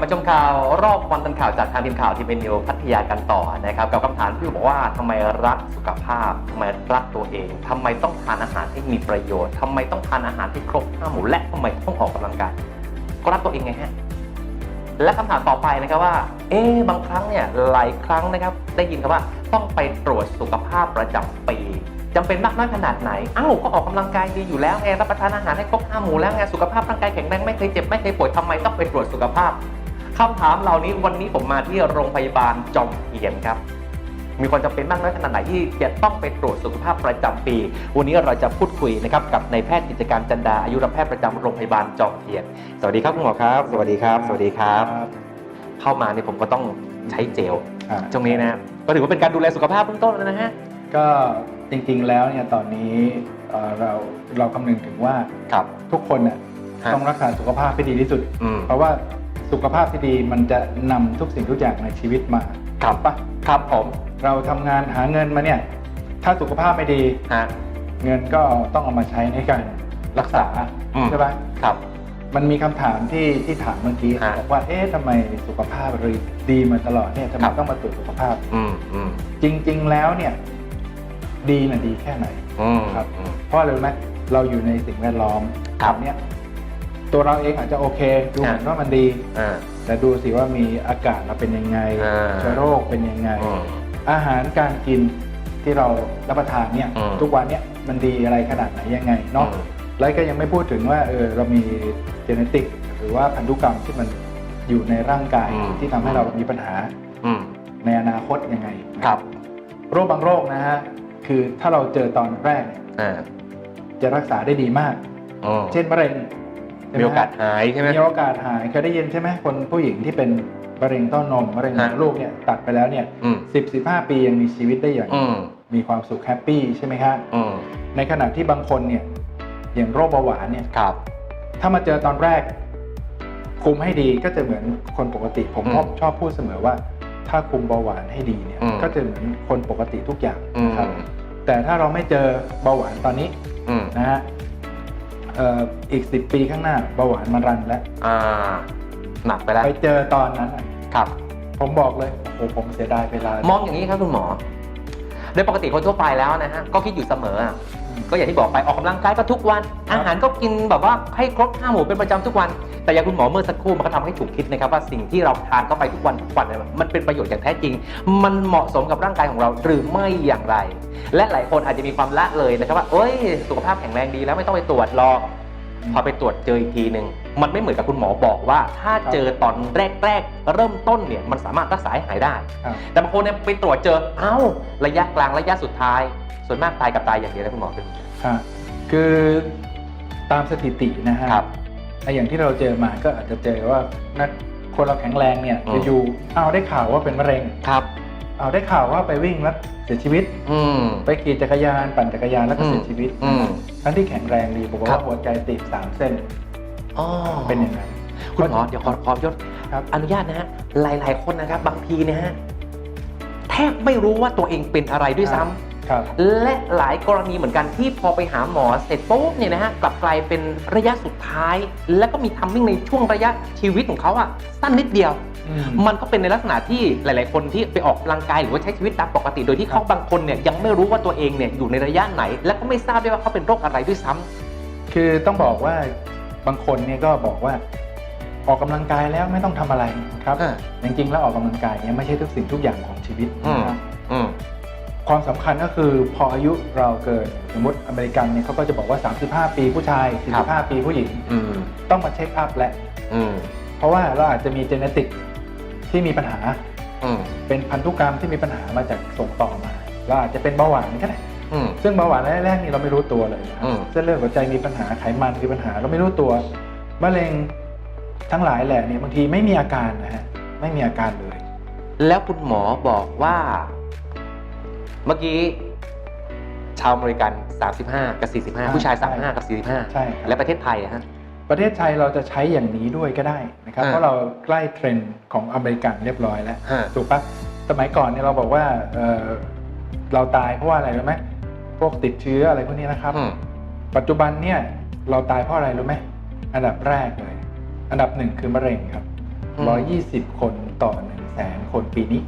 ับมาชมข่าวรอบวันทันข่าวจากทางทีมข่าวทีมเอ็นยูพัทยากันต่อนะครับกับคำถามที่บอกว่าทำไมรักสุขภาพทำไมรักตัวเองทำไมต้องทานอาหารที่มีประโยชน์ทำไมต้องทานอาหารที่ครบห้าหมู่และทำไมต้องออกกำลังกายก็รักตัวเองไงฮะและคำถามต่อไปนะครับว่า เอ๊บางครั้งเนี่ยหลายครั้งนะครับ ได้ยินคำว่าต้องไปตรวจสุขภาพประจำปีจำเป็นมากน้อยขนาดไหนอ้าวก็ออกกำลังกายดีอยู่แล้วไง รับประทานอาหารให้ครบห้าหมู่แล้วไง สุขภาพร่างกายแข็งแรงไม่เคยเจ็บไม่เคยป่วยทำไมต้องไปตรวจสุขภาพ คำถามเหล่านี้วันนี้ผมมาที่โรงพยาบาลจอมเทียนครับ มีความจำเป็นมากน้อยขนาดไหนที่จะต้องไปตรวจสุขภาพประจำปี วันนี้เราจะพูดคุยนะครับกับนายแพทย์กิจการจันดาอายุรแพทย์ประจำโรงพยาบาลจอมเทียน สวัสดีครับคุณหมอครับ สวัสดีครับ สวัสดีครับ เข้ามาเนี่ยผมก็ต้องใช้เจลอ่าช่วงนี้นะก็ถือว่าเป็นการดูแลสุขภาพเบื้องต้นแล้วนะฮะก็จริงๆแล้วเนี่ยตอนนี้เอ่อเราเราคำนึงถึงว่าครับทุกคนน่ะฮะต้องรักษาสุขภาพให้ดีที่สุดอืมเพราะว่า สุขภาพที่ดีมันจะนำทุกสิ่งทุกอย่างในชีวิตมาครับปะครับผมเราทำงานหาเงินมาเนี่ย ถ้าสุขภาพไม่ดี ฮะ เงินก็ต้องเอามาใช้ในการรักษาอืม ใช่ปะครับ มันมีคำถามที่ที่ถามเมื่อกี้ฮะบอกว่าเอ๊ะทำไมสุขภาพเราดีมาตลอดเนี่ยทำไมครับ ต้องมาตรวจสุขภาพ อืมอืมจริง ๆ แล้วเนี่ย ดีน่ะดีแค่ไหน อืมครับ อืม เพราะอะไรรู้ไหมเราอยู่ในสิ่งแวดล้อมครับเนี้ย ตัวเราเองอาจจะโอเค ดูเหมือนว่ามันดี อ่า แต่ดูสิว่ามีอากาศเราเป็นยังไงอ่า เชื้อโรคเป็นยังไง อืม อาหารการกินที่เรารับประทานเนี่ยอืมทุกวันเนี่ยมันดีอะไรขนาดไหนยังไงเนาะอืม แล้วก็ยังไม่พูดถึงว่าเออเรามีเจเนติกหรือว่าพันธุกรรมที่มันอยู่ในร่างกายอืม ที่ทำให้เรามีปัญหาอืมในอนาคตยังไง ครับโรคบางโรคนะฮะคือถ้าเราเจอตอนแรกเนี่ยอ่าจะรักษาได้ดีมากอืมเช่นมะเร็งใช่ไหมีโอกาสหายใช่ไหม มีโอกาสหายเคยได้ยินใช่ไหมคนผู้หญิงที่เป็นมะเร็งเต้านมมะเร็งฮะลูกเนี่ยตัดไปแล้วเนี่ยอืมสิบสิบห้าปียังมีชีวิตได้อย่าง อืมมีความสุขแฮปปี้ใช่ไหมครับอืมในขณะที่บางคนเนี่ยอย่างโรคเบาหวานเนี่ยครับ ถ้ามาเจอตอนแรก คุมให้ดีก็จะเหมือนคนปกติผมอืมชอบชอบพูดเสมอว่า ถ้าคุมเบาหวานให้ดีเนี่ยอืม ก็จะเหมือนคนปกติทุกอย่างอืมนะครับแต่ถ้าเราไม่เจอเบาหวานตอนนี้ อืมนะฮะ เอ่ออีกสิบปีข้างหน้าเบาหวานมารันแล้วอ่าหนักไปแล้วไปเจอตอนนั้นอะครับ ผมบอกเลยโอ้โหผมเสียดายเวลามองอย่างนี้ครับคุณหมอ โดยปกติคนทั่วไปแล้วนะฮะก็คิดอยู่เสมออะ ก็อย่างที่บอกไปออกกำลังกายก็ทุกวัน อาหารก็กินแบบว่าให้ครบห้าหมู่เป็นประจำทุกวัน แต่อย่างคุณหมอเมื่อสักครู่มันก็ทำให้ถูกคิดนะครับว่าสิ่งที่เราทานเข้าไปทุกวันทุกวันเนี่ยมันเป็นประโยชน์อย่างแท้จริง มันเหมาะสมกับร่างกายของเราหรือไม่อย่างไร และหลายคนอาจจะมีความละเลยนะครับว่าเอ้ยสุขภาพแข็งแรงดีแล้วไม่ต้องไปตรวจหรอกพอไปตรวจเจออีกทีหนึ่งมันไม่เหมือนกับคุณหมอบอกว่า ถ้าเจอตอนแรกๆ เริ่มต้นเนี่ยมันสามารถรักษาให้หายได้ครับแต่บางคนเนี่ยไปตรวจเจอเอ้าระยะกลางระยะสุดท้าย ส่วนมากตายกับตายอย่างเดียวนะคุณหมอเป็น ครับคือตามสถิตินะฮะครับไอ้อย่างที่เราเจอมาก็อาจจะเจอว่านักคนเราแข็งแรงเนี่ยอืมอยู่ๆเอาได้ข่าวว่าเป็นมะเร็ง ครับ เอาได้ข่าวว่าไปวิ่งแล้วเสียชีวิต อืม ไปขี่จักรยานปั่นจักรยานแล้วก็อืมเสียชีวิตอืมทั้งที่แข็งแรงดีบอกครัว่าบ หัวใจตีบสามเส้นอ๋อเป็นอย่างนั้น คุณหมอเดี๋ยวขอขอยศครับ อนุญาตนะฮะหลาย ๆ คนนะครับ บางทีเนี่ยฮะแทบไม่รู้ว่าตัวเองเป็นอะไรด้วยซ้ำครับ และหลายกรณีเหมือนกันที่พอไปหาหมอเสร็จปุ๊บเนี่ยนะฮะกลับกลายเป็นระยะสุดท้าย แล้วก็มีทัมมิ่งในช่วงระยะชีวิตของเขาอะสั้นนิดเดียวอืมมันก็เป็นในลักษณะที่หลาย ๆ คนที่ไปออกกำลังกายหรือว่าใช้ชีวิตตามปกติ โดยที่ครัเขาบบางคนเนี่ยยังไม่รู้ว่าตัวเองเนี่ยอยู่ในระยะไหน และก็ไม่ทราบด้วยว่าเขาเป็นโรคอะไรด้วยซ้ำคือต้องบอกว่าบางคนเนี่ยก็บอกว่าออกกำลังกายแล้วไม่ต้องทำอะไรครับอ่าจริงๆแล้วออกกำลังกายเนี่ยไม่ใช่ทุกสิ่งทุกอย่างของชีวิตอืมนะครับอืม ความสำคัญก็คือพออายุเราเกินสมมติอเมริกันเนี่ยเขาก็จะบอกว่า 35 ปีผู้ชายครับ45 ปีผู้หญิงอืมต้องมาเช็คอัพแหละอืมเพราะว่าเราอาจจะมีเจเนติกที่มีปัญหาอืมเป็นพันธุกรรมที่มีปัญหามาจากส่งต่อมาเราอาจจะเป็นเบาหวานก็ได้อืมซึ่งเบาหวานแรกๆนี่เราไม่รู้ตัวเลยนะครับอืมเส้นเลือดหัวใจมีปัญหาไขมันมีปัญหาเราไม่รู้ตัวมะเร็งทั้งหลายแหละเนี่ยบางทีไม่มีอาการนะฮะไม่มีอาการเลย แล้วคุณหมอบอกว่า เมื่อกี้ชาวอเมริกัน 35 กับ 45 ผู้ชาย 35 กับ 45 ใช่ครับและประเทศไทยอะฮะ ประเทศไทยเราจะใช้อย่างนี้ด้วยก็ได้นะครับ อ่าเพราะเราใกล้เทรนด์ของอเมริกันเรียบร้อยแล้ว ฮะ ถูกปะสมัยก่อนเนี่ยเราบอกว่าเอ่อเราตายเพราะว่าอะไรรู้ไหมพวกติดเชื้ออะไรพวกนี้นะครับ อืมปัจจุบันเนี่ยเราตายเพราะอะไรรู้ไหมอันดับแรกเลย อันดับหนึ่งคือมะเร็งครับอืม120 คนต่อ1แสนคนปีนี้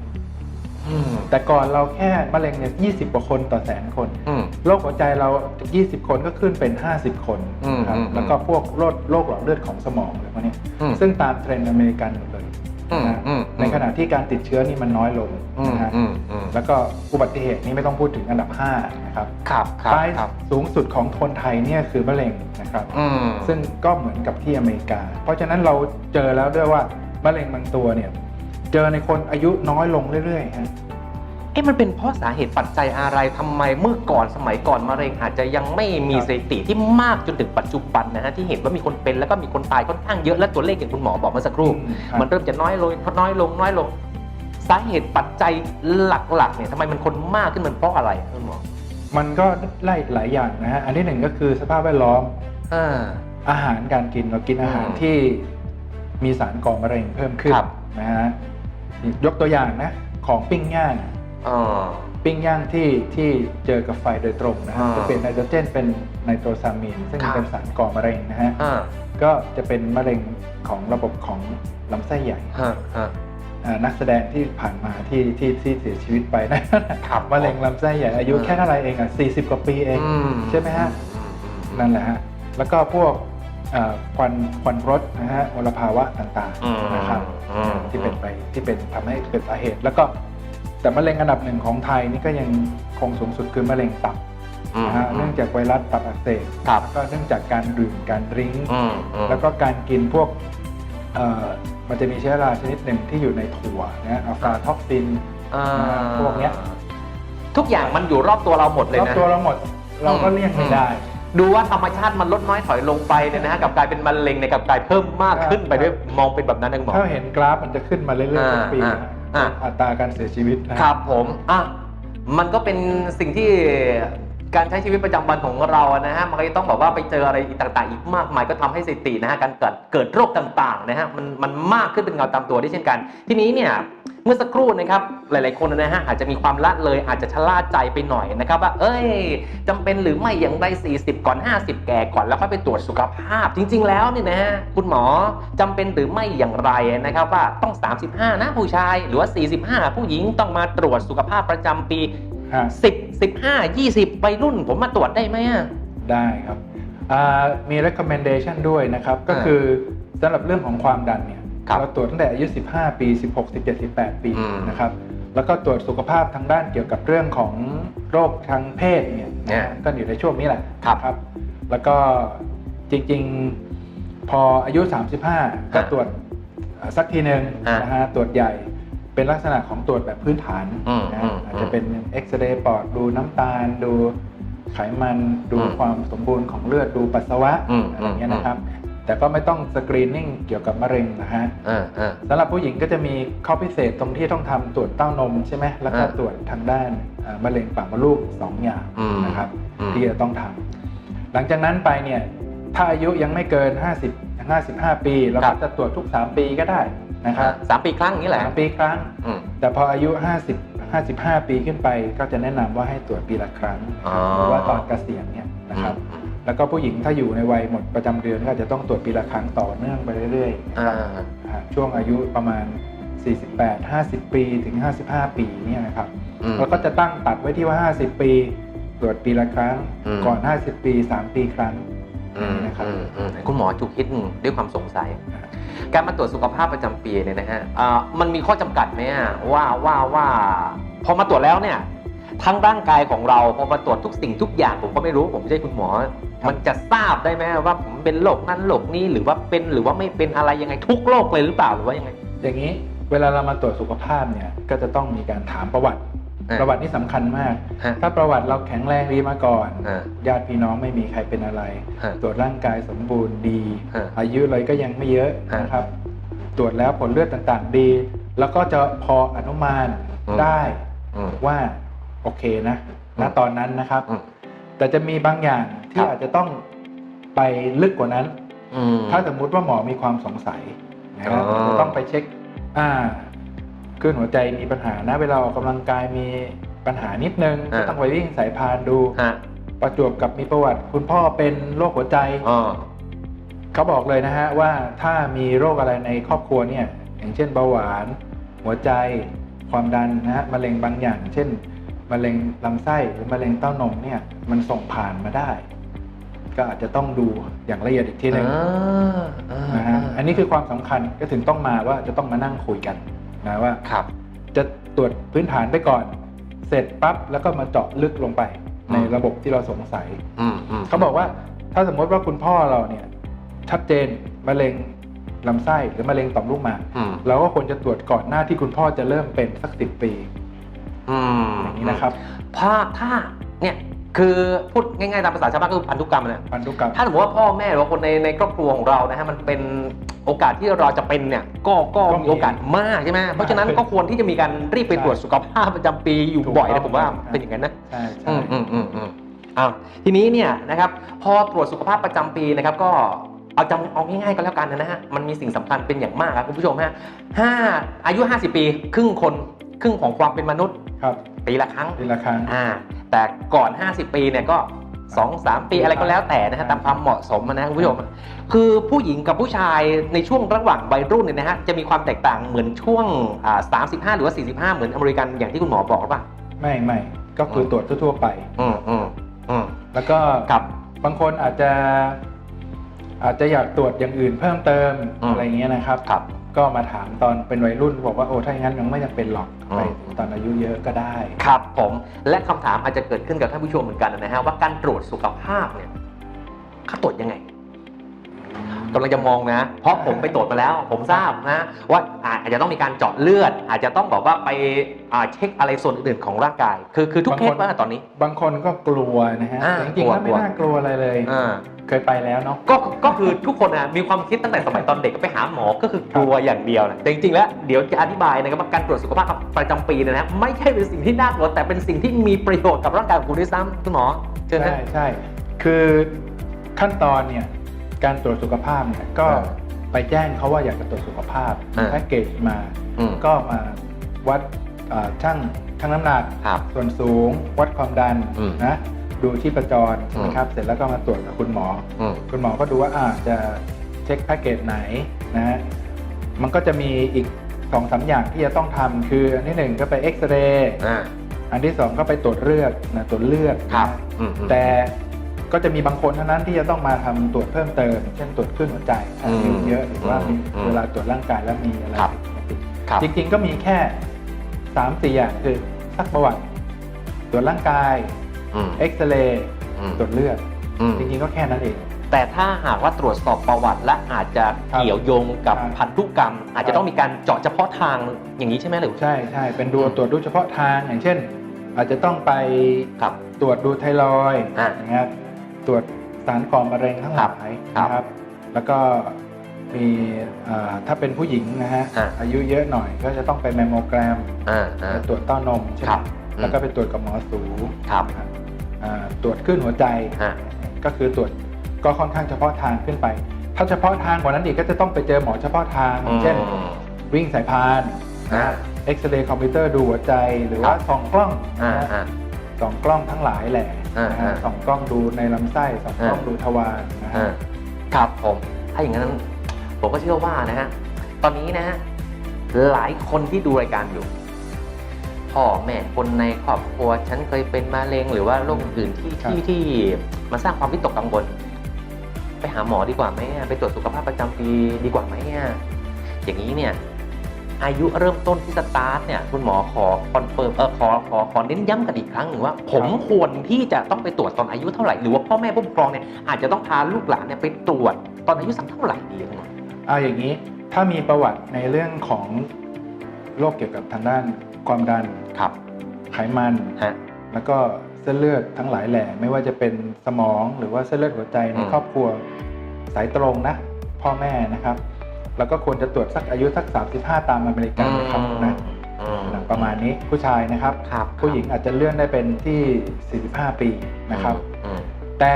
อืม แต่ก่อนเราแค่มะเร็งเนี่ย20กว่าคนต่อแสนคนอืม โรคหัวใจเรา20 คนก็ขึ้นเป็น 50 คนอืมครับอืมแล้วก็พวกโรคโรคหลอดเลือดของสมองอะไรพวกเนี้ยอืมซึ่งตามเทรนด์อเมริกันหมดเลยอืมนะฮะอืมในขณะที่การติดเชื้อนี่มันน้อยลงอืมนะฮะอืมอืมแล้วก็อุบัติเหตุนี่ไม่ต้องพูดถึงอันดับ5นะครับครับครับตายครับสูงสุดของคนไทยเนี่ยคือมะเร็งนะครับ อืมซึ่งก็เหมือนกับที่อเมริกา เพราะฉะนั้นเราเจอแล้วด้วยว่ามะเร็งบางตัวเนี่ย เจอในคนอายุน้อยลงเรื่อยๆฮะเอ๊ะมันเป็นเพราะสาเหตุปัจจัยอะไรทำไมเมื่อก่อนสมัยก่อนมะเร็งอาจจะยังไม่มีครับสถิติที่มากจนถึงปัจจุบันนะฮะที่เห็นว่ามีคนเป็นแล้วก็มีคนตายค่อนข้างเยอะและตัวเลขอย่างคุณหมอบอกเมื่อสักครู่ครับมันเริ่มจะน้อยลงน้อยลงน้อยลง สาเหตุปัจจัยหลักๆเนี่ยทำไมมันคนมากขึ้นมันเพราะอะไรคุณหมอมันก็ไล่หลายอย่างนะฮะอันที่หนึ่งก็คือสภาพแวดล้อมอ่าอาหารการกินเรากินอาหารอืมที่มีสารก่อมะเร็งเพิ่มขึ้นครับนะฮะ ยกตัวอย่างนะของปิ้งย่างอ่า ปิ้งย่างที่ที่เจอกับไฟโดยตรงนะฮะอ่าจะเป็นไนโตรเจนเป็นไนโตรซามีน ซึ่งครับ เป็นสารก่อมะเร็งนะฮะอ่าก็จะเป็นมะเร็งของระบบของลำไส้ใหญ่ฮะฮะ อ่านักแสดงที่ผ่านมาที่ที่ที่เสียชีวิตไปนะครับมะเร็งลำไส้ใหญ่อายุอืมแค่เท่าไหรเองอะ40 กว่าปีเอง อืใช่ไหมฮะ อืมอืมนั่นแหละฮะ แล้วก็พวกเอ่อ ควันควันรถนะฮะมลภาวะต่างอืมๆนะครับอืมที่เป็นไปที่เป็นทำให้เกิดสาเหตุ แล้วก็แต่มะเร็งอันดับหนึ่งของไทยนี่ก็ยังคงสูงสุดคือมะเร็งตับอืมนะฮะเนื่องจากไวรัสตับอักเสบครับแล้วก็เนื่องจากการดื่มการดริ้งอืมอืมแล้วก็การกินพวกเอ่อมันจะมีเชื้อราชนิดหนึ่งที่อยู่ในถั่วนะอัลฟาท็อกซินอ่าพวกเนี้ยทุกอย่างมันอยู่รอบตัวเราหมดเลยรอบนะตัวเราหมดเราก็เลี่ยงไม่ได้ ดูว่าธรรมชาติมันลดน้อยถอยลงไปเนี่ยนะฮะกลับกลายเป็นมะเร็งในยกลับกลายเพิ่มมากขึ้นไปด้วยมองเป็นแบบนั้นนะคุณหมอถ้าเห็นกราฟมันจะขึ้นมาเรื่อยๆทุกปีอ่านะอ่าอัตราการเสียชีวิตนะครับผมอะมันก็เป็นสิ่งที่ การใช้ชีวิตประจำวันของเรานะฮะมันก็จะต้องแบบว่าไปเจออะไรต่างๆ อีกมากมายก็ทำให้สตินะฮะการเกิดเกิดโรคต่างๆนะฮะมันมันมากขึ้นเป็นเงาตามตัวได้เช่นกัน ทีนี้เนี่ยเมื่อสักครู่นะครับหลายๆคนนะฮะอาจจะมีความละเลยอาจจะชะล่าใจไปหน่อยนะครับว่าเอ้ยจำเป็นหรือไม่อย่างไร 40 ก่อน 50 แก่ก่อนแล้วค่อยไปตรวจสุขภาพ จริง ๆ แล้วเนี่ยนะฮะคุณหมอจำเป็นหรือไม่อย่างไรนะครับว่าต้อง 35 นะผู้ชายหรือว่า 45 ผู้หญิงต้องมาตรวจสุขภาพประจำปี ฮะ10 15 20ไปรุ่น ผมมาตรวจได้ไหมอะ ได้ครับอ่ามี recommendation ด้วยนะครับ ก็อ่าคือสำหรับเรื่องของความดันเนี่ยครับเราตรวจตั้งแต่อายุ 15 ปี 16 17 18 ปีอืม นะครับแล้วก็ตรวจสุขภาพทางด้านเกี่ยวกับเรื่องของโรคทางเพศเนี่ยเนี่ยก็อยู่ในช่วงนี้แหละครับครับ แล้วก็จริงๆพออายุ 35 ก็ตรวจเอ่อสักทีหนึ่งอ่าน นะฮะตรวจใหญ่ เป็นลักษณะของตรวจแบบพื้นฐานอืมนะอืฮะมอาจจะเป็นเอ็กซเรย์ปอดดูน้ำตาล ดูไขมันดูอืมความสมบูรณ์ของเลือดดูปัสสาวะอืมอะไรเงี้ยอืมนะครับ แต่ก็ไม่ต้องสกรีนนิ่งเกี่ยวกับมะเร็งนะฮะอ่าอ่าสำหรับผู้หญิงก็จะมีข้อพิเศษตรงที่ต้องทำตรวจเต้านมใช่ไหมแล้วก็อ่าตรวจทางด้านเอ่อมะเร็งปากมดลูกสองอย่างอืมนะครับอืมที่จะต้องทำหลังจากนั้นไปเนี่ย ถ้าอายุยังไม่เกิน 50 55 ปีเราครัก็บจะตรวจทุก 3 ปีก็ได้นะครับสามปีครั้งอย่างนี้แหละสามปีครั้งอืมแต่พออายุ 50 55 ปีขึ้นไปก็จะแนะนำว่าให้ตรวจปีละครั้งอ๋อหรือว่าตอนเกษียณเนี่ยนะครับอืมแล้วก็ผู้หญิงถ้าอยู่ในวัยหมดประจำเดือนก็อาจจะต้องตรวจปีละครั้งต่อเนื่องไปเรื่อยๆอ่านะฮะช่วงอายุประมาณ 48 50 ปีถึง 55 ปีเนี่ยนะครับอืมเราก็จะตั้งตัดไว้ที่ว่า 50 ปี ตรวจปีละครั้งอืมก่อน 50 ปี 3 ปีครั้งอืม นะครับอืมอืมคุณหมอจุกคิดหนึ่งด้วยความสงสัย การมาตรวจสุขภาพประจำปีเนี่ยนะฮะอ่ามันมีข้อจำกัดไหมอะว่าว่าว่าพอมาตรวจแล้วเนี่ยทั้งร่างกายของเราพอมาตรวจทุกสิ่งทุกอย่างผมก็ไม่รู้ผมไม่ใช่คุณหมอ มันจะทราบได้ไหมว่าผมเป็นโรคนั้นโรคนี้หรือว่าเป็นหรือว่าไม่เป็นอะไรยังไงทุกโรคเลยหรือเปล่าหรือว่ายังไง อย่างนี้เวลาเรามาตรวจสุขภาพเนี่ยก็จะต้องมีการถามประวัติอ่า ประวัตินี่สำคัญมากฮะถ้าประวัติเราแข็งแรงดีมาก่อนอ่าญาติพี่น้องไม่มีใครเป็นอะไรฮะตรวจร่างกายสมบูรณ์ดีฮะอายุเลยก็ยังไม่เยอะฮะนะครับ ตรวจแล้วผลเลือดต่างๆดี แล้วก็จะพออนุมานอืมได้อืมว่าโอเคนะณอืมตอนนั้นนะครับอืมแต่จะมีบางอย่างคที่รับอาจจะต้องไปลึกกว่านั้นอืมถ้าสมมุติว่าหมอมีความสงสัยนะครับอ๋อจะต้องไปเช็คอ่า คลื่นหัวใจมีปัญหานะเวลาออกกำลังกายมีปัญหานิดนึงก็ต้องไปวิ่งสายพานดูฮะประจวบกับมีประวัติ คุณพ่อเป็นโรคหัวใจอ๋อเขาบอกเลยนะฮะว่าถ้ามีโรคอะไรในครอบครัวเนี่ย อย่างเช่นเบาหวาน หัวใจ ความดันนะฮะมะเร็งบางอย่าง เช่นมะเร็งลำไส้หรือมะเร็งเต้านมเนี่ย มันส่งผ่านมาได้ ก็อาจจะต้องดูอย่างละเอียดอีกทีหนึ่งอ่าอ่านะฮะอันนี้คือความสำคัญก็ถึงต้องมาว่าจะต้องมานั่งคุยกัน นะว่าครับจะตรวจพื้นฐานไปก่อน เสร็จปั๊บแล้วก็มาเจาะลึกลงไป ในระบบที่เราสงสัยอืมอืมเขาบอกว่าถ้าสมมติว่าคุณพ่อเราเนี่ยชัดเจนมะเร็งลำไส้หรือมะเร็งต่อมลูกหมากอืมเราก็ควรจะตรวจก่อนหน้าที่คุณพ่อจะเริ่มเป็นสักสิบปีอืมอย่างนี้นะครับถ้าถ้าเนี่ยคือพูดง่ายๆตามภาษาชาวบ้านก็คือพันธุกรรมนะพันธุกรรมถ้าสมมติว่าพ่อแม่หรือว่าคนในในครอบครัวของเรานะฮะมันเป็น โอกาสที่เราจะเป็นเนี่ยก็ก็ก็มีมีโอกาสมากใช่ไหมเพราะฉะนั้นก็ควรที่จะมีการรีบไปตรวจสุขภาพประจำปีอยู่ถูกบ่อยต้อนะงผมว่าครับ เป็นอย่างนั้นนะ ใช่อืใช่มอืมอืมอืมอ้าวทีนี้เนี่ยนะครับพอตรวจสุขภาพประจำปีนะครับก็เอาจำเอาง่ายๆก็แล้วกันนะฮะมันมีสิ่งสำคัญเป็นอย่างมากครับคุณผู้ชมฮะห้าอายุ 50 ปี ครึ่งคนครึ่งของความเป็นมนุษย์ครับปีละครั้ง ปีละครั้ง อ่าแต่ก่อน 50 ปีเนี่ยก็ 2 3ปีอะไรก็แล้วแต่นะฮะตามความเหมาะสมนะคุณผู้ชมคือผู้หญิงกับผู้ชายในช่วงระหว่างวัยรุ่นเนี่ยนะฮะจะมีความแตกต่างเหมือนช่วงอ่า35หรือว่า45เหมือนอเมริกันอย่างที่คุณหมอบอกหรือเปล่ะไม่ไม่ก็คือตรวจทั่วๆไปอืมอืมอืมแล้วก็ครับบางคนอาจจะอาจจะอยากตรวจอย่างอื่นเพิ่มเติมอืมอะไรเงี้ยนะครับครับ ก็มาถามตอนเป็นวัยรุ่นบอกว่าโอ้ถ้าอย่างนั้นยังไม่จำเป็นหรอกอืมไปถึงตอนอายุเยอะก็ได้ ครับผมและคำถามอาจจะเกิดขึ้นกับท่านผู้ชมเหมือนกันนะฮะว่าการตรวจสุขภาพเนี่ยเขาตรวจยังไงกำลังจะมองนะ เพราะผมไปตรวจมาแล้ว ผมทราบนะว่าอาจจะต้องมีการเจาะเลือด อาจจะต้องบอกว่าไปอ่าเช็คอะไรส่วนอื่นๆของร่างกาย คือคือทุกบางเคคสนว่าตอนนี้ บางคนก็กลัวนะฮะอ่าแต่จริงๆแล้วกลัไม่วน่ากลัวอะไรเลยอ่า เคยไปแล้วเนาะ ก็ก็คือทุกคนนะมีความคิดตั้งแต่สมัยตอนเด็กไปหาหมอก็คือกลัวอย่างเดียวนะแต่จริงๆแล้วเดี๋ยวจะอธิบายนะครับว่าการตรวจสุขภาพประจำปีเนยนะไม่ใช่เป็นสิ่งที่น่ากลัวแต่เป็นสิ่งที่มีประโยชน์กับร่างกายของคุณด้วยซ้ำคุณหมอเชิญนะใช่ใช่คือขั้นตอนเนี่ยการตรวจสุขภาพเนี่ยก็อ่าไปแจ้งเขาว่าอยากจะตรวจสุขภาพอ่าแพ็กเกจมาอืมก็มาวัดอ่าช่างช่างน้ำหนักครับส่วนสูง วัดความดันอืมนะ ดูที่ประจรใช่ไหมครับเสร็จแล้วก็มาตรวจกับคุณหมอ อืม คุณหมอก็ดูว่าอาจะเช็คแพ็กเกจไหนนะฮะมันก็จะมีอีกสองสามอย่างที่จะต้องทำคืออันที่หนึ่งก็ไปเอ็กซเรย์อ่าอันที่สองก็ไปตรวจเลือดนะตรวจเลือดครับนะอืมอืม แต่ก็จะมีบางคนเท่านั้นที่จะต้องมาทำตรวจเพิ่มเติม เช่นตรวจคลื่นหัวใจถ้าอายุอืมเยอะหรือว่ามีอืมเวลาตรวจร่างกายแล้วมีอะไรครับ ผิดปกติครับ จริงๆก็มีแค่สามสี่อย่างคือซักประวัติ ตรวจร่างกาย อืมเอ็กซเรย์อืม ตรวจเลือด อืมจริงๆก็แค่นั้นเอง แต่ถ้าหากว่าตรวจสอบประวัติ และอาจจะครับเกี่ยวโยงกับครับ พันธุกรรม อาจจะต้องมีการเจาะเฉพาะทางอย่างนี้ใช่ไหมหรือใช่ใช่เป็นดูอืมตรวจดูเฉพาะทางอย่างเช่น อาจจะต้องไปครับตรวจดูไทรอยด์อะ นะครับตรวจสารก่อมะเร็งทั้งหลายครับนะครับ แล้วก็มีอ่าถ้าเป็นผู้หญิงนะฮะอะอายุเยอะหน่อยก็จะต้องไปแมมโมแกรมอ่าอ่า ไปตรวจเต้านมใช่ไหคมรับ แล้วก็ไปตรวจกับหมอสูครับ นะครับอ่า ตรวจขึ้นหัวใจ ฮะ ก็คือตรวจก็ค่อนข้างเฉพาะทางขึ้นไป ถ้าเฉพาะทางกว่านั้นอีกก็จะต้องไปเจอหมอเฉพาะทางเช่นอืมวิ่งสายพานอ่า เอ็กซเรย์คอมพิวเตอร์ดูหัวใจหรือว่าส่องกล้องอ่านะฮะ อ่า ส่องกล้องทั้งหลายแหละอ่านะฮะอ่าส่องกล้องดูในลำไส้ส่องกล้องอ่า ดูทวารนะฮะ อ่าครับผมถ้าอย่างนั้นผมก็เชื่อว่านะฮะตอนนี้นะฮะหลายคนที่ดูรายการอยู่ พ่อแม่คนในครอบครัว ฉันเคยเป็นมะเร็งหรือว่าโรคอื่นๆที่ครับ ที่ที่มาสร้างความวิตกกังวลไปหาหมอดีกว่าไหมอะไปตรวจสุขภาพประจำปีดีกว่าไหมอะอย่างนี้เนี่ยอายุเริ่มต้นที่สตาร์ทเนี่ยคุณหมอขอคอนเฟิร์มเออขอขอขอเน้นย้ำกันอีกครั้งหนึ่งว่า ผมควรที่จะต้องไปตรวจตอนอายุเท่าไหร่หรือว่าพ่อแม่ผู้ปกครองเนี่ยอาจจะต้องพาลูกหลานเนี่ยไปตรวจตอนอายุสักเท่าไหร่ดีคุณหมอเอาอย่างนี้ถ้ามีประวัติในเรื่องของโรคเกี่ยวกับทางด้านความดัน ครับ ไขมันฮะ แล้วก็เส้นเลือดทั้งหลายแหล่ไม่ว่าจะเป็นสมองหรือว่าเส้นเลือดหัวใจในอืม ครอบครัวสายตรงนะ พ่อแม่นะครับ แล้วก็ควรจะตรวจสักอายุสัก 35 ตามอเมริกันนะครับนะอืมประมาณนี้ผู้ชายนะครับ ครับผู้หญิงอาจจะเลื่อนได้เป็นที่ 45 ปีนะครับ อืมแต่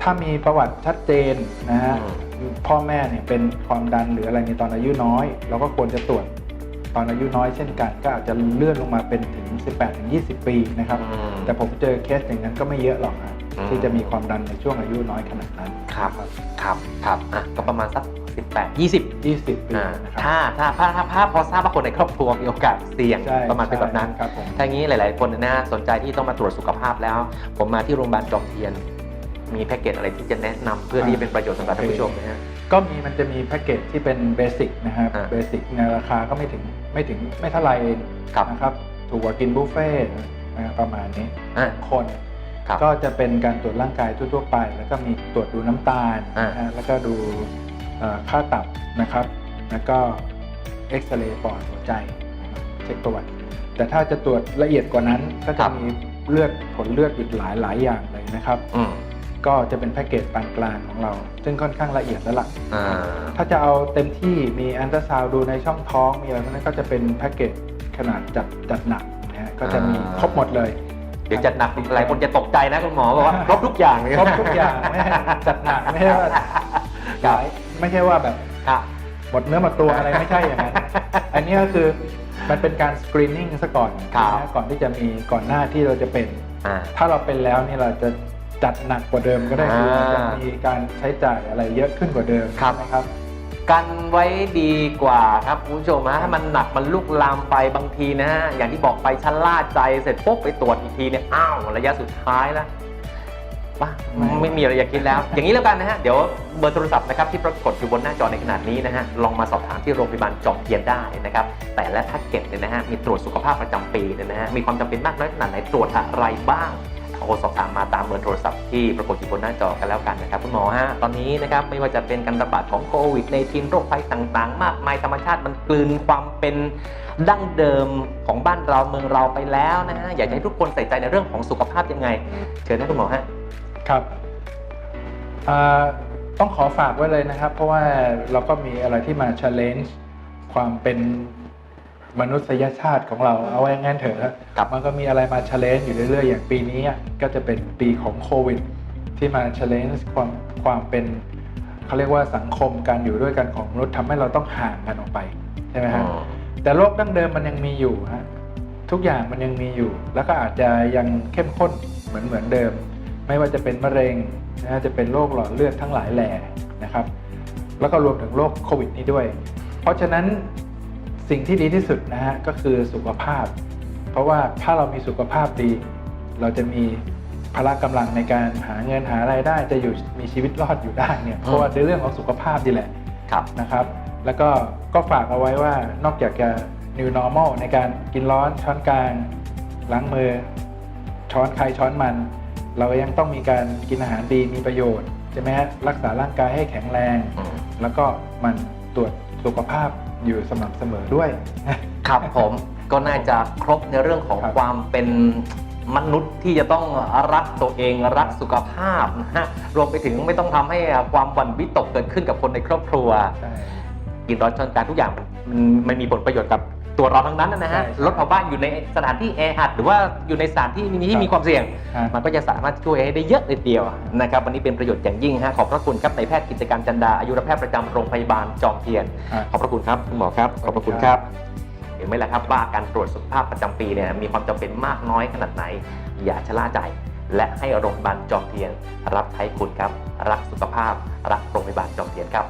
ถ้ามีประวัติชัดเจนนะฮะอืมพ่อแม่เนี่ยเป็นความดันหรืออะไรในตอนอายุน้อย เราก็ควรจะตรวจ ตอนอายุน้อยเช่นกัน ก็อาจจะเลื่อนลงมาเป็นถึง 18-20 ปีนะครับ อืมแต่ผมเจอเคสอย่างนั้นก็ไม่เยอะหรอกนะอืม ที่จะมีความดันในช่วงอายุน้อยขนาดนั้นครับครับครับอะก็ประมาณสัก 18 20 20 ปีอ่านะครับถ้าถ้าถ้าถ้าถ้าพอทราบว่าคนในครอบครัวมีโอกาสเสี่ยงใช่ประมาณเป็นแบบนั้น ใช่ครับผม ถ้างี้หลาย ๆ คนนะสนใจที่ต้องมาตรวจสุขภาพแล้ว ผมมาที่โรงพยาบาลจอมเทียน มีแพ็กเกจอะไรที่จะแนะนำเพื่อที่จะเป็นประโยชน์สำหรับท่านผู้ชมนะฮะ ก็มีมันจะมีแพ็กเกจที่เป็นเบสิกนะครับ อ่าเบสิกในราคาก็ไม่ถึงไม่ถึงไม่เท่าไหร่เองครับ นะครับ ถูกกว่ากินบุฟเฟ่ต์นะครับประมาณนี้ อะ คน ครับก็จะเป็นการตรวจร่างกายทั่วๆไป แล้วก็มีตรวจดูน้ำตาลอ่า นะฮะแล้วก็ดูเอ่อค่าตับนะครับ แล้วก็เอ็กซเรย์ปอดหัวใจนะครับเช็คประวัติ แต่ถ้าจะตรวจละเอียดกว่านั้นก็จะมีเลือดผลเลือดอีกหลายหลายๆอย่างเลยนะครับ อืม ก็จะเป็นแพ็กเกจปานกลางของเรา ซึ่งค่อนข้างละเอียดแล้วล่ะ อ่า ถ้าจะเอาเต็มที่มีอันตราซาวด์ดูในช่องท้องมีอะไรพวกนั้นก็จะเป็นแพ็กเกจขนาดจัดจัดหนักนะฮะก็จะมีครบหมดเลย เดี๋ยวจัดหนักหลายคนจะตกใจนะคุณหมอบอกว่า ครบทุกอย่างเลยครบทุกอย่างไม่ให้จัดหนักไม่ใช่ว่าครับไม่ใช่ว่าแบบครับ หมดเนื้อหมดตัวอะไรไม่ใช่อย่างนั้น อันนี้ก็คือมันเป็นการสกรีนนิ่งซะก่อนครับ นะก่อนที่จะมีก่อนหน้าที่เราจะเป็น อ่า ถ้าเราเป็นแล้วนี่เราจะ จัดหนักกว่าเดิมก็ได้คือเราจะอ่ามีมีการใช้จ่ายอะไรเยอะขึ้นกว่าเดิมครับ นะครับ กันไว้ดีกว่าครับคุณผู้ชมฮะถ้ามันหนักมันลุกลามไปบางทีนะฮะอย่างที่บอกไปชะล่าใจเสร็จปุ๊บไปตรวจอีกทีเนี่ยอ้าวระยะสุดท้ายแล้วป่ะไม่ไม่มีอะไรอยากคิดแล้ว อย่างนี้แล้วกันนะฮะ เดี๋ยวเบอร์โทรศัพท์นะครับที่ปรากฏอยู่บนหน้าจอในขณะนี้นะฮะ ลองมาสอบถามที่โรงพยาบาลจอมเทียนได้นะครับ แต่และแพ็กเกจเนี่ยนะฮะ มีตรวจสุขภาพประจำปีเนี่ยนะฮะ มีความจำเป็นมากน้อยขนาดไหน ตรวจอะไรบ้าง โทรสอบถามมาตามเบอร์โทรศัพท์ที่ปรากฏอยู่บนหน้าจอกันแล้วกันนะครับคุณหมอฮะตอนนี้นะครับไม่ว่าจะเป็นการระบาดของโควิดในทีนโรคภัยต่างๆ มากมายธรรมชาติมันกลืนความเป็นดั้งเดิมของบ้านเราเมืองเราไปแล้วนะฮะอยากให้ทุกคนใส่ใจในเรื่องของสุขภาพยังไง เชิญนะคุณหมอฮะครับต้องขอฝากไว้เลยนะครับ เพราะว่าเราก็มีอะไรที่มา challenge ความเป็น มนุษยชาติของเราเอาไว้งั้นเถอะครับมันก็มีอะไรมา challenge อยู่เรื่อยๆ อย่างปีนี้อะก็จะเป็นปีของโควิด ที่มา challenge ความความเป็นเขาเรียกว่าสังคมการอยู่ด้วยกันของมนุษย์ทำให้เราต้องห่างกันออกไปใช่ไหมฮะแต่โรคดั้งเดิมมันยังมีอยู่ฮะทุกอย่างมันยังมีอยู่ แล้วก็อาจจะยังเข้มข้นเหมือนเหมือนเดิม ไม่ว่าจะเป็นมะเร็งนะจะเป็นโรคหลอดเลือดทั้งหลายแหล่นะครับ แล้วก็รวมถึงโรคโควิดนี้ด้วย เพราะฉะนั้น สิ่งที่ดีที่สุดนะฮะก็คือสุขภาพ เพราะว่าถ้าเรามีสุขภาพดี เราจะมีพละกำลังในการหาเงินหารายได้จะอยู่มีชีวิตรอดอยู่ได้เนี่ยเพราะว่าในเรื่องของสุขภาพดีแหละครับนะครับ แล้วก็ก็ฝากเอาไว้ว่านอกจากจะ new normal ในการกินร้อนช้อนกลางล้างมือ ช้อนใครช้อนมัน เรายังต้องมีการกินอาหารดีมีประโยชน์ใช่ไหมฮะรักษาร่างกายให้แข็งแรงอืมแล้วก็หมันตรวจสุขภาพ อยู่สม่ำเสมอด้วย ครับผมก็น่าจะครบในเรื่องของครับความเป็นมนุษย์ที่จะต้องรักตัวเองรักสุขภาพนะฮะรวมไปถึงไม่ต้องทำให้ความหวั่นวิตกเกิดขึ้นกับคนในครอบครัว ใช่ กินร้อนช้อนกลางทุกอย่างมันมันมันมีผลประโยชน์กับ ตัวเราทั้งนั้นนะฮะใช่ใช่รถเผาบ้านอยู่ในสถานที่แออัดหรือว่าอยู่ในสถานที่มีที่มีความเสี่ยง ฮะ มันก็จะสามารถช่วยให้ได้เยอะเลยทีเดียวนะครับวันนี้เป็นประโยชน์อย่างยิ่งฮะขอบพระคุณครับในายแพทย์กิจการจันดาอายุรแพทย์ประจำโรงพยาบาลจอมเทียนฮะขอบพระคุณครับคุณหมอครับขอบพระคุณครับเห็นไหมล่ะครับว่าการตรวจสุขภาพประจำปีเนี่ยมีความจำเป็นมากน้อยขนาดไหน อย่าชะล่าใจ และให้โรงพยาบาลจอมเทียน รับใช้คุณครับ รักสุขภาพ รักโรงพยาบาลจอมเทียนครับ